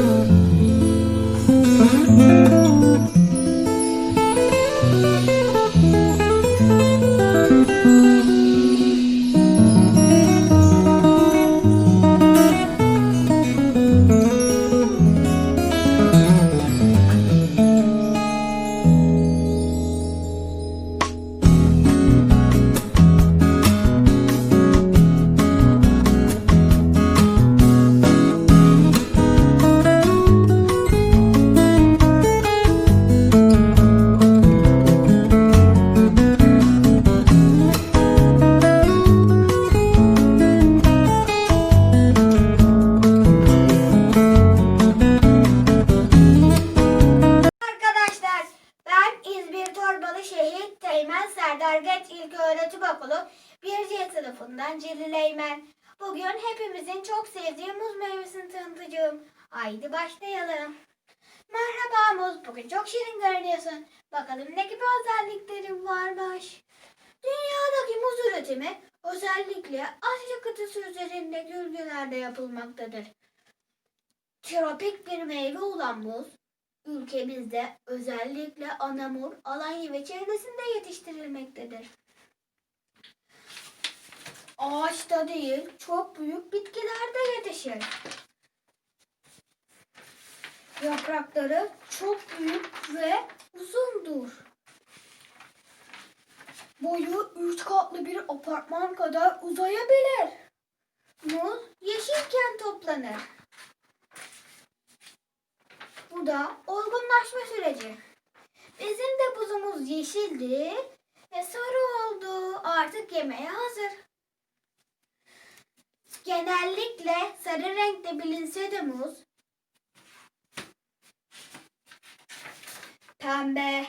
Oh. Literatür Okulu 1C sınıfından Celil Eymen. Bugün hepimizin çok sevdiği muz meyvesini tanıtacağım. Haydi başlayalım. Merhaba muz, bugün çok şirin görünüyorsun. Bakalım ne gibi özelliklerin varmış. Dünyadaki muz üretimi özellikle Asya kıtası üzerinde gölgelerde yapılmaktadır. Tropik bir meyve olan muz, ülkemizde özellikle Anamur, Alanya ve çevresinde yetiştirilmektedir. Ağaçta değil, çok büyük bitkilerde yetişir. Yaprakları çok büyük ve uzundur. Boyu üç katlı bir apartman kadar uzayabilir. Muz yeşilken toplanır. Da olgunlaşma süreci. Bizim de buzumuz yeşildi ve sarı oldu. Artık yemeğe hazır. Genellikle sarı renkte bilinse de muz pembe,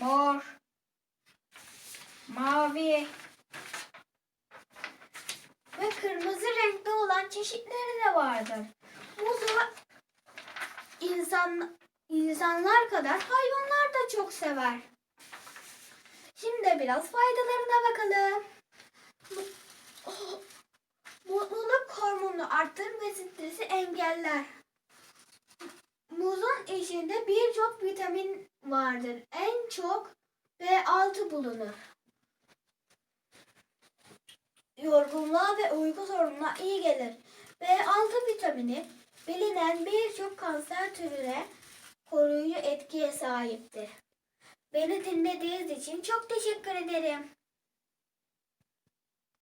mor, mavi ve kırmızı renkte olan çeşitleri de vardır. İnsan insanlar kadar hayvanlar da çok sever. Şimdi biraz faydalarına bakalım. Oh, Mutluluk hormonunu arttırır ve stresi engeller. Muzun içinde birçok vitamin vardır. En çok B6 bulunur. Yorgunluğa ve uyku sorununa iyi gelir. B6 vitamini bilinen birçok kanser türüne koruyucu etkiye sahiptir. Beni dinlediğiniz için çok teşekkür ederim.